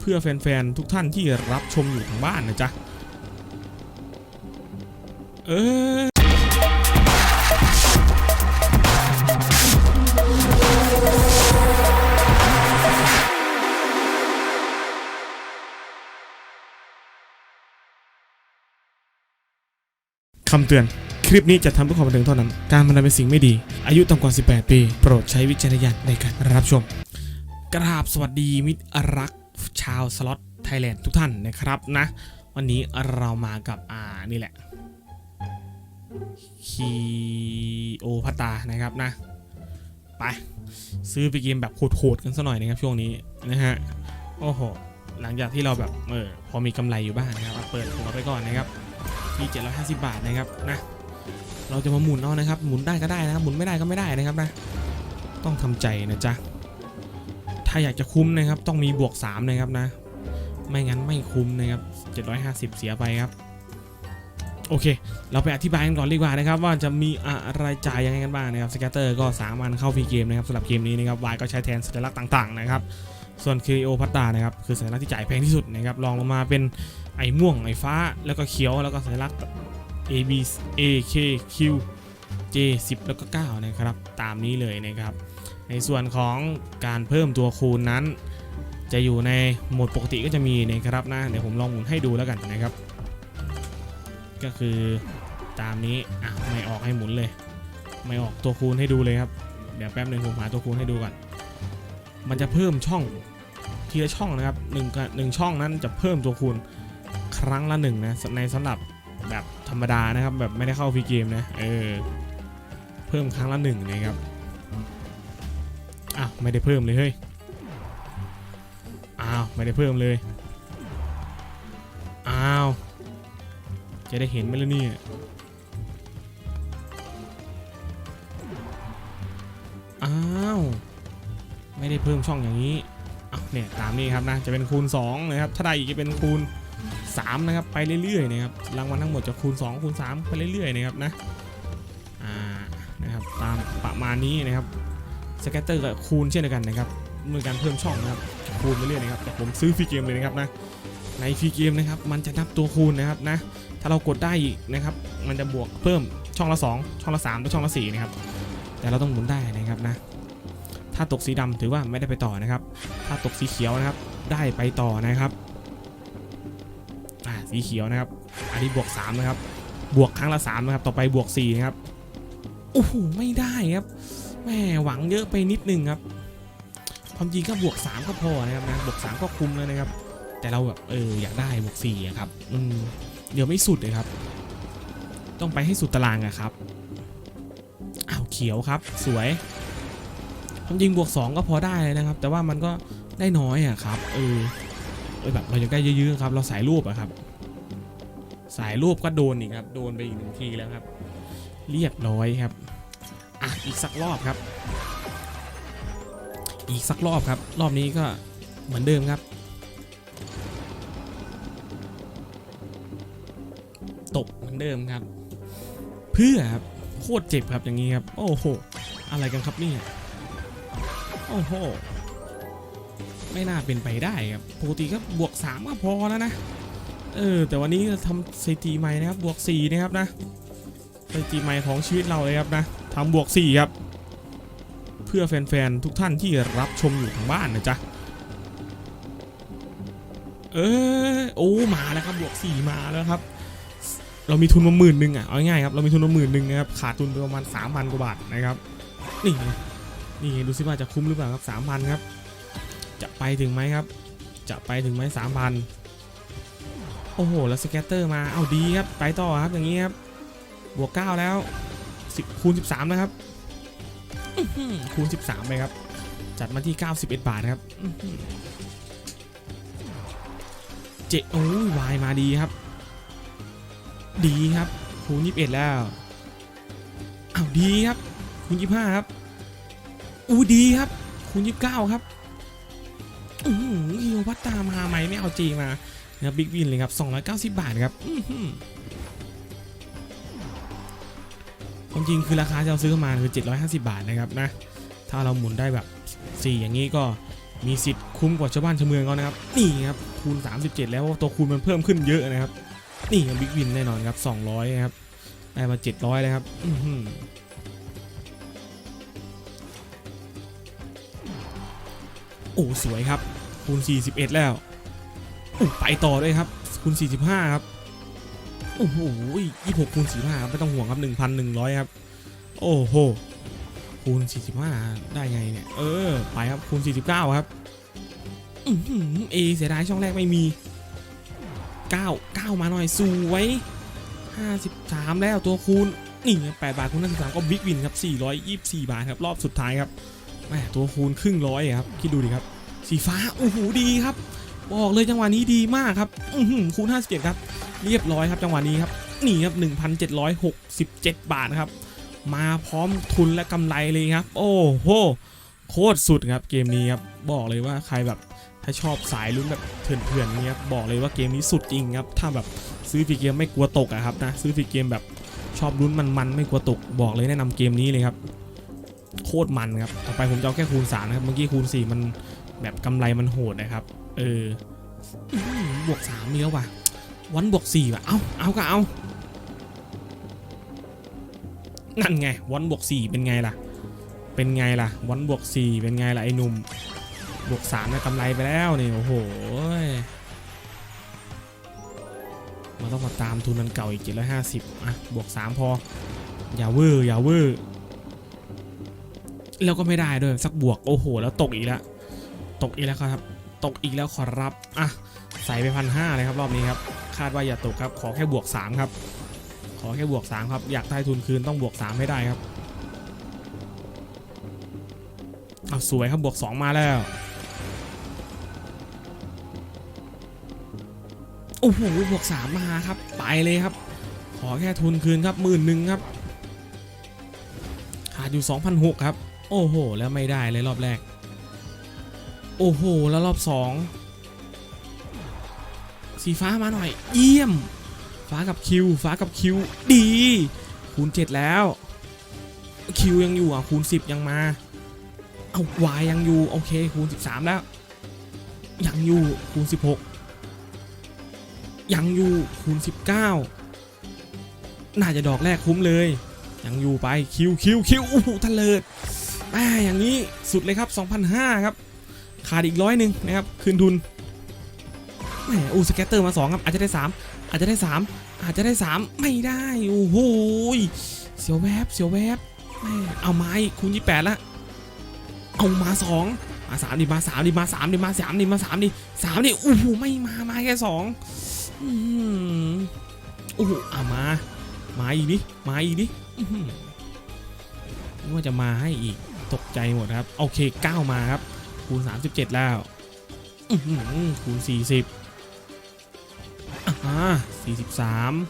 เพื่อแฟนๆ ทุกท่านที่รับชมอยู่ทางบ้านนะจ๊ะ เออคำเตือน คลิปนี้จะทำเพื่อความบันเทิงเท่านั้น การพนันเป็นสิ่งไม่ดี อายุต่ำกว่า 18 ปี โปรดใช้วิจารณญาณในการรับชม กราบสวัสดีมิตรรัก ชาวสล็อตไทยแลนด์ทุกท่านนะครับนะ วันนี้เรามากับอ่านี่แหละคีโอพัตานะครับนะ ไป ซื้อไปเกมแบบโหดๆกันซะหน่อยนะครับช่วงนี้นะฮะโอ้โหหลังจากที่เราแบบเออพอมีกำไรอยู่บ้างนะครับเปิดหัวไปก่อนนะครับที่750 บาทนะครับนะเราจะมาหมุนเอานะครับ หมุนได้ก็ได้นะครับหมุนไม่ได้ก็ไม่ได้นะครับนะ ต้องทำใจนะจ๊ะ ถ้าอยากจะคุ้มนะครับต้องมีบวก 3 นะครับนะ ไม่งั้นไม่คุ้มนะครับ 750 เสียไปครับ โอเค เราไปอธิบายกันก่อนดีกว่านะครับ ว่าจะมีอะไรจ่ายยังไงกันบ้างนะครับสแกตเตอร์ก็สามันเข้าฟรีเกมนะครับสำหรับเกมนี้นะครับ Y ก็ใช้แทนสัญลักษณ์ต่างๆนะครับส่วน KO พัตตานะครับคือสัญลักษณ์ที่จ่ายแพงที่สุดนะครับรองลงมาเป็นไอ้ม่วงไอ้ฟ้าแล้วก็เขียวแล้วก็สัญลักษณ์ A B A K Q J 10 แล้วก็ 9 นะครับ ตามนี้เลยนะครับ ในส่วนของการเพิ่มตัวคูณนั้น จะอยู่ในโหมดปกติก็จะมีนะครับนะเดี๋ยวผมลองหมุนให้ดูแล้วกันนะครับ ก็คือตามนี้อะไม่ออกให้หมุนเลย ไม่ออกตัวคูณให้ดูเลยครับเดี๋ยวแป๊บหนึ่งผมหาตัวคูณให้ดูก่อน มันจะเพิ่มช่องทีละช่องนะครับหนึ่งหนึ่งช่องนั้นจะเพิ่มตัวคูณครั้งละหนึ่งนะในสำหรับแบบธรรมดานะครับแบบไม่ได้เข้าฟรีเกมนะเออเพิ่มครั้งละหนึ่งนะครับ อ้าวไม่ได้เพิ่มเลยเฮ้ย อ้าวไม่ได้เพิ่มเลย อ้าว จะได้เห็นไหมล่ะเนี่ยอ้าวไม่ได้เพิ่มช่องอย่างนี้อ้าวเนี่ยตามนี้ครับนะจะเป็นคูณ2นะครับถ้าได้อีกจะเป็นคูณ3นะครับไปเรื่อยๆนะครับรางวัลทั้งหมดจะคูณ 2 คูณ 3 ไปเรื่อยๆนะครับนะอ่านะครับตามประมาณนี้นะครับ สแกตเตอร์กับคูณเช่นเดียวกันนะครับเมื่อการเพิ่มช่องนะครับคูณไปเรื่อยๆนะครับแต่ผมซื้อฟรีเกมเลยนะครับนะในฟรีเกมนะครับมันจะนับตัวคูณนะครับนะถ้าเรากดได้อีกนะครับมันจะบวกเพิ่มช่องละ 2 ช่องละ3และช่องละ4นะครับแต่เราต้องหมุนได้นะครับนะถ้าตกสีดำถือว่าไม่ได้ไปต่อนะครับ ถ้าตกสีเขียวนะครับได้ไปต่อนะครับอ่าสีเขียวนะครับ อันนี้บวก3นะครับบวกครั้งละ3นะครับต่อไปบวก4นะครับโอ้โหไม่ได้ครับ แหม่หวังเยอะไปนิดนึงครับ ความจริงก็บวก 3 ก็พอนะครับนะบวก 3 ก็คุ้มแล้วนะครับ แต่เราแบบเอออยากได้บวก4ครับอืมเดี๋ยวไม่สุดเลยครับ ต้องไปให้สุดตารางอะครับอ้าวเขียวครับ สวยความจริงบวก 2 ก็พอได้เลยนะครับ แต่ว่ามันก็ได้น้อยอะครับเออเออแบบเราอยากได้เยอะๆครับ เราสายรูปอะครับ สายรูปก็โดนอีกครับ โดนไปอีกหนึ่งทีแล้วครับ เรียบร้อยครับ อะอีกสักรอบครับ อีกสักรอบครับ รอบนี้ก็เหมือนเดิมครับตกเหมือนเดิมครับ เพื่อครับโคตรเจ็บครับอย่างนี้ครับ โอ้โห อะไรกันครับเนี่ยโอ้โห ไม่น่าเป็นไปได้ครับ ปกติก็บวก 3 ก็พอแล้วนะ เออ แต่วันนี้ทำสถิติใหม่นะครับ บวก 4 นะครับนะสถิติใหม่ของชีวิตเราเลยครับนะ ทำบวก 4 ครับ เพื่อแฟนๆ ทุกท่านที่รับชมอยู่ทางบ้านนะจ๊ะ เออโอ้ มาแล้วครับบวก 4 มาแล้วครับ เรามีทุนมาหมื่นหนึ่งอะ เอาง่ายครับ เรามีทุนมาหมื่นหนึ่งนะครับ ขาดทุนไปประมาณ3,000กว่าบาทนะครับ นี่ นี่ดูซิว่าจะคุ้มหรือเปล่าครับ3,000ครับ จะไปถึงไหมครับ จะไปถึงไหมสามพันโอ้โห แล้วสแกตเตอร์มา เอาดีครับ ไปต่อครับ อย่างนี้ครับ บวก 9 แล้ว 10คูณ13 นะครับอื้อหือคูณ 13ไปครับ จัดมาที่ 91 บาทครับอื้อหือเจโอ้ยวายมาดีครับ ดีครับ คูณ 21 แล้วอ้าวดีครับ คูณ 25 ครับอู้ดีครับ คูณ 29 ครับอือหือฮิวพัตตามาไหมไม่เอาจีมานะครับบิ๊กวินเลยครับ 290 บาทครับ ความจริงคือราคาที่เราซื้อมาคือ 750 บาทนะครับนะ ถ้าเราหมุนได้แบบ 4 อย่างนี้ก็มีสิทธิ์คุ้มกว่าชาวบ้านชาวเมืองเขานะครับ นี่ครับคูณ 37 แล้วตัวคูณมันเพิ่มขึ้นเยอะนะครับ นี่บิ๊กวินแน่นอนครับ 200นะครับ ได้มา 700เลยครับอื้อหือโอ้สวยครับ คูณ 41 แล้วโอ้ไปต่อด้วยครับ คูณ 45 ครับ โอ้โห26คูณ45ครับไม่ต้องห่วงครับ1,100ครับ โอ้โห คูณ45ได้ไงเนี่ย เออ ไปครับ คูณ49ครับอือหือเอเสียดายช่องแรกไม่มี9 9มาหน่อยสวย53แล้วตัวคูณนี่ไง8บาทคูณ53ก็บิ๊กวินครับ424บาทครับ รอบสุดท้ายครับแหมตัวคูณครึ่งร้อยครับ คิดดูดิครับ สีฟ้า โอ้โห ดีครับ บอกเลยจังหวะนี้ดีมากครับ อือหือคูณ57ครับเรียบร้อยครับจังหวะนี้ครับนี่ครับ1,767 บาทครับ มาพร้อมทุนและกำไรเลยครับ โอ้โหโคตรสุดครับเกมนี้ครับบอกเลยว่าใครแบบถ้าชอบสายลุ้นแบบเถื่อนๆนี้ครับบอกเลยว่าเกมนี้สุดจริงครับ ถ้าแบบซื้อฟรีเกมไม่กลัวตกอะครับนะซื้อฟรีเกมแบบชอบลุ้นมันๆไม่กลัวตกบอกเลยแนะนำเกมนี้เลยครับโคตรมันครับต่อไปผมจะเอาแค่คูณ3นะครับเมื่อกี้คูณ 4 มันแบบกำไรมันโหดนะครับ เอออื้อหือบวก3มีแล้วว่ะ วันบวก4ว่ะเอาเอาก็เอานั่นไงวันบวก4เป็นไงล่ะ เป็นไงล่ะวันบวก4เป็นไงล่ะไอ้หนุ่มบวก3นะกำไรไปแล้วนี่โอ้โหมันต้องมาตามทุนมันเก่าอีก750อะบวก3พอ อย่าเวอร์อย่าเวอร์แล้วก็ไม่ได้ด้วยสักบวกโอ้โห แล้วตกอีกแล้วตกอีกแล้วครับ ตกอีกแล้วขอรับอะใส่ไปพันห้าเลยครับรอบนี้ครับ คาดว่าอย่าตกครับ ขอแค่บวก 3 ครับ ขอแค่บวก 3 ครับ อยากได้ทุนคืนต้องบวก 3 ให้ได้ครับเอาสวยครับบวก 2 มาแล้วโอ้โหบวก 3 มาครับ ไปเลยครับ ขอแค่ทุนคืนครับหมื่นหนึ่งครับขาดอยู่2,600ครับ โอ้โห แล้วไม่ได้เลยรอบแรก โอ้โห แล้วรอบ 2 สีฟ้ามาหน่อย เยี่ยม ฟ้ากับคิว ฟ้ากับคิว ดี คูณ 7 แล้ว คิวยังอยู่อะ คูณ 10 ยังมา เอาวายยังอยู่ โอเค คูณ 13 แล้ว ยังอยู่ คูณ 16 ยังอยู่ คูณ 19 น่าจะดอกแรกคุ้มเลย ยังอยู่ไป คิวคิวคิวโอ้โหทะเลิดแม่อย่างนี้สุดเลยครับ2,500ครับ ขาดอีกร้อยหนึ่งนะครับ คืนทุน แหมอูสแกตเตอร์มา2ครับอาจจะได้ 3 อาจจะได้ 3 อาจจะได้ 3 ไม่ได้โอ้โหเสียวแวบเสียวแวบแหมเอาไม้คูณ28ละเอามา 2 มา3ดิมา3ดิมา3ดิมา3ดิมา3ดิ3ดิโอ้โหไม่มามาแค่2อืมโอ้โหเอามา มาอีกดิมาอีกดิอื้อหือนึกว่าจะมาให้อีกตกใจหมดครับ โอเค 9 มาครับ คูณ 37 แล้วอื้อหื อคูณ40อ่า43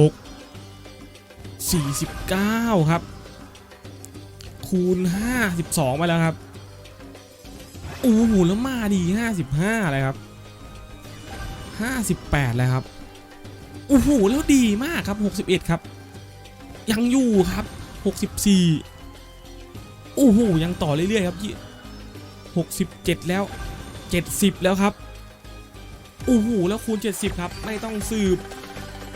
46 49ครับ คูณ52ไปแล้วครับโอ้โหแล้วมาดี55เลยครับ58เลยครับโอ้โหแล้วดีมากครับ61ครับ ยังอยู่ครับ64โอ้โหยังต่อเรื่อยๆครับยี่67แล้ว70แล้วครับ โอ้โหแล้วคูณ 70 ครับ ไม่ต้องสืบ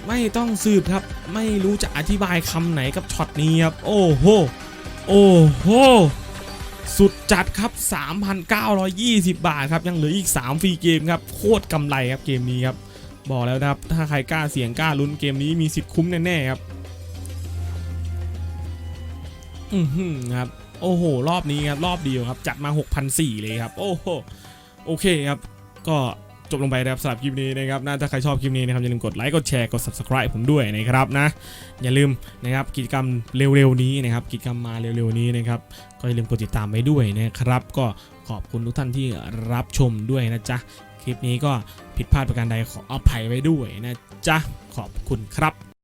ไม่ต้องสืบครับ ไม่รู้จะอธิบายคำไหนกับช็อตนี้ครับ โอ้โห โอ้โห สุดจัดครับ 3,920 บาทครับ ยังเหลืออีก 3 ฟรีเกมครับ โคตรกำไรครับเกมนี้ครับ บอกแล้วนะครับ ถ้าใครกล้าเสี่ยงกล้าลุ้นเกมนี้มีสิทธิ์คุ้มแน่ๆครับ อือหือครับ โอ้โห รอบนี้ครับ รอบเดียวครับ จัดมา 6,400 เลยครับ โอ้โห โอเคครับ ก็ จบลงไปนะครับสำหรับคลิปนี้นะครับน่าถ้าใครชอบคลิปนี้นะครับอย่าลืมกดไลค์กดแชร์กด subscribe ผมด้วยนะครับนะอย่าลืมนะครับกิจกรรมเร็วๆนี้นะครับกิจกรรมมาเร็วๆนี้นะครับก็อย่าลืมกดติดตามไว้ด้วยนะครับ ก็ขอบคุณทุกท่านที่รับชมด้วยนะจ๊ะคลิปนี้ก็ผิดพลาดประการใดขออภัยไว้ด้วยนะจ๊ะขอบคุณครับ